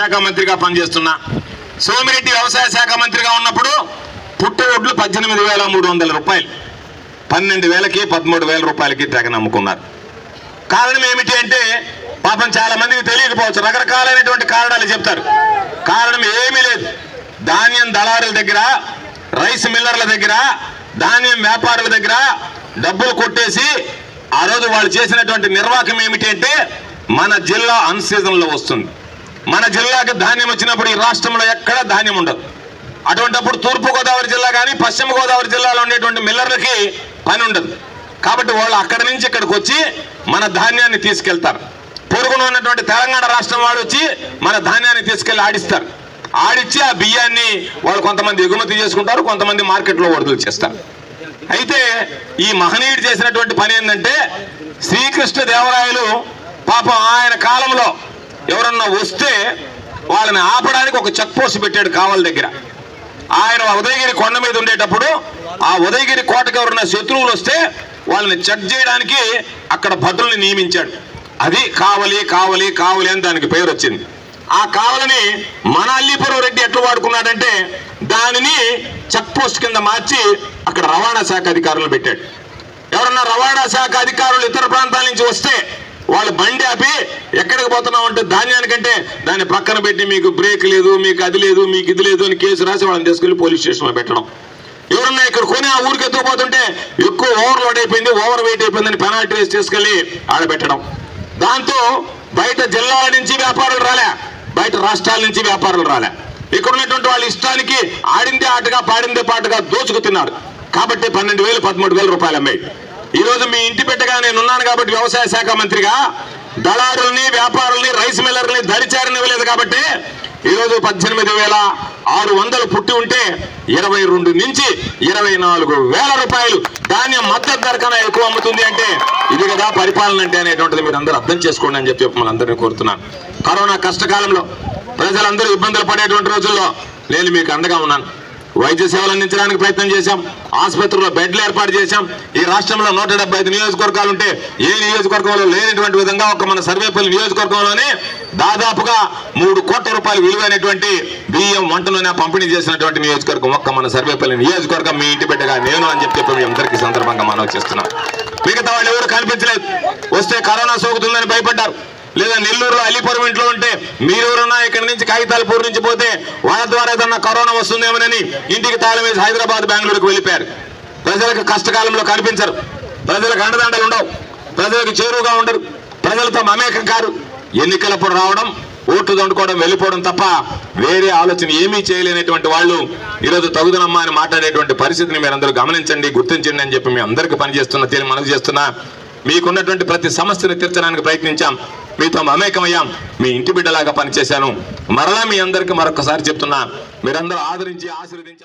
శాఖ మంత్రిగా పనిచేస్తున్నా. సోమిరెడ్డి వ్యవసాయ శాఖ మంత్రిగా ఉన్నప్పుడు పుట్టు ఒడ్లు పద్దెనిమిది వేల మూడు వందల రూపాయలు. పన్నెండు వేలకి పదమూడు వేల రూపాయలకి తెగ నమ్ముకున్నారు కారణం ఏమిటి అంటే పాపం చాలా మందికి తెలియకపోవచ్చు. రకరకాలైనటువంటి కారణాలు చెప్తారు. కారణం ఏమీ లేదు. ధాన్యం దళారుల దగ్గర రైస్ మిల్లర్ల దగ్గర ధాన్యం వ్యాపారుల దగ్గర డబ్బులు కొట్టేసి ఆ రోజు వాళ్ళు చేసినటువంటి నిర్వాహకం ఏమిటి అంటే మన జిల్లా అన్సీజన్లో వస్తుంది. మన జిల్లాకి ధాన్యం వచ్చినప్పుడు ఈ రాష్ట్రంలో ఎక్కడ ధాన్యం ఉండదు. అటువంటప్పుడు తూర్పుగోదావరి జిల్లా కానీ పశ్చిమ గోదావరి జిల్లాలో ఉండేటువంటి మిల్లర్లకి పని ఉండదు. కాబట్టి వాళ్ళు అక్కడి నుంచి ఇక్కడికి వచ్చి మన ధాన్యాన్ని తీసుకెళ్తారు. పొరుగున ఉన్నటువంటి తెలంగాణ రాష్ట్రం వాడు వచ్చి మన ధాన్యాన్ని తీసుకెళ్ళి ఆడిస్తారు. ఆడిచ్చి ఆ బియ్యాన్ని వాళ్ళు కొంతమంది ఎగుమతి చేసుకుంటారు కొంతమంది మార్కెట్లో వడుదల చేస్తారు. అయితే ఈ మహనీయుడు చేసినటువంటి పని ఏంటంటే శ్రీకృష్ణ దేవరాయలు పాపం ఆయన కాలంలో ఎవరన్నా వస్తే వాళ్ళని ఆపడానికి ఒక చెక్ పోస్ట్ పెట్టాడు కావల దగ్గర. ఆయన ఉదయగిరి కొండ మీద ఉండేటప్పుడు ఆ ఉదయగిరి కోటకు ఎవరన్నా శత్రువులు వస్తే వాళ్ళని చెక్ చేయడానికి అక్కడ భద్రుల్ని నియమించాడు. అది కావలి కావలి కావలి అని దానికి పేరు వచ్చింది. ఆ కావలని మన అల్లీపురం రెడ్డి ఎట్లా వాడుకున్నాడంటే దానిని చెక్ పోస్ట్ కింద మార్చి అక్కడ రవాణా శాఖ అధికారులు పెట్టాడు. ఎవరన్నా రవాణా శాఖ అధికారులు ఇతర ప్రాంతాల నుంచి వస్తే వాళ్ళు బండి ఆపి ఎక్కడికి పోతున్నావు అంటే ధాన్యానికంటే దాన్ని పక్కన పెట్టి మీకు బ్రేక్ లేదు మీకు అది లేదు మీకు ఇది లేదు అని కేసు రాసి వాళ్ళని తీసుకెళ్ళి పోలీస్ స్టేషన్లో పెట్టడం. ఎవరన్నా ఇక్కడ కొని ఆ ఊరికి ఎత్తుకుపోతుంటే ఎక్కువ ఓవర్ లోడ్ అయిపోయింది ఓవర్ వెయిట్ అయిపోయిందని పెనాల్టీ వేసి తీసుకెళ్ళి ఆడబెట్టడం. దాంతో బయట జిల్లాల నుంచి వ్యాపారులు రాలే బయట రాష్ట్రాల నుంచి వ్యాపారులు రాలే. ఇక్కడ ఉన్నటువంటి వాళ్ళ ఇష్టానికి ఆడిందే ఆటగా పాడిందే పాటగా దోచుకు తిన్నారు కాబట్టి పన్నెండు వేలు పదమూడు వేల రూపాయలు అమ్మాయి. ఈరోజు మీ ఇంటి పెట్టగా నేను ఉన్నాను కాబట్టి వ్యవసాయ శాఖ మంత్రిగా దళారుల్ని వ్యాపారుల్ని రైస్ మిల్లర్ని దరిచారనివ్వలేదు కాబట్టి ఈరోజు పద్దెనిమిది వేల ఆరు వందలు పుట్టి ఉంటే ఇరవై రెండు నుంచి ఇరవై నాలుగు వేల రూపాయలు ధాన్యం మద్దతు ధర కన్నా ఎక్కువ అమ్ముతుంది అంటే ఇది కదా పరిపాలన అంటే అనేటువంటిది మీరు అందరూ అర్థం చేసుకోండి అని చెప్పి మిమ్మల్ని అందరినీ కోరుతున్నాను. కరోనా కష్టకాలంలో ప్రజలందరూ ఇబ్బందులు పడేటువంటి రోజుల్లో నేను మీకు అండగా ఉన్నాను. వైద్య సేవలు అందించడానికి ప్రయత్నం చేశాం. ఆసుపత్రుల్లో బెడ్లు ఏర్పాటు చేశాం. ఈ రాష్ట్రంలో నూట డెబ్బై ఐదు నియోజకవర్గాలు ఉంటే ఏ నియోజకవర్గంలో లేనటువంటి విధంగా ఒక మన సర్వేపల్లి నియోజకవర్గంలోనే దాదాపుగా మూడు కోట్ల రూపాయలు విలువైనటువంటి బియ్యం వంట పంపిణీ చేసినటువంటి నియోజకవర్గం ఒక్క మన సర్వేపల్లి నియోజకవర్గం మీ ఇంటి బిడ్డగా నేను అని చెప్పి చెప్పి మీ అందరికీ సందర్భంగా మనం చేస్తున్నాం మిగతా వాళ్ళు ఎవరు కనిపించలేదు. వస్తే కరోనా సోకుతుందని భయపడ్డారు. లేదా నెల్లూరులో అలీపురం ఇంట్లో ఉంటే మీరెవరన్నా ఇక్కడి నుంచి కాగితాలపూర్ నుంచి పోతే వాళ్ళ ద్వారా ఏదన్నా కరోనా వస్తుందేమోనని ఇంటికి తాళం వేసి హైదరాబాద్ బెంగళూరుకు వెళ్ళిపోయారు. ప్రజలకు కష్టకాలంలో కనిపించరు. ప్రజలకు అండదండలు ఉండవు. ప్రజలకు చేరువుగా ఉండరు. ప్రజలతో మమేకం కారు. ఎన్నికలప్పుడు రావడం ఓట్లు దండుకోవడం వెళ్ళిపోవడం తప్ప వేరే ఆలోచన ఏమీ చేయలేనటువంటి వాళ్ళు ఈరోజు తగుదనమ్మా అని మాట్లాడేటువంటి పరిస్థితిని మీరందరూ గమనించండి గుర్తించండి అని చెప్పి మీ అందరికీ పనిచేస్తున్న తీరు మనకు చేస్తున్నా మీకున్నటువంటి ప్రతి సమస్యను తీర్చడానికి ప్రయత్నించాం. మీతో మమేకమయ్యాం. మీ ఇంటి బిడ్డలాగా పనిచేశాను. మరలా మీ అందరికీ మరొకసారి చెప్తున్నా. మీరందరూ ఆదరించి ఆశీర్వదించి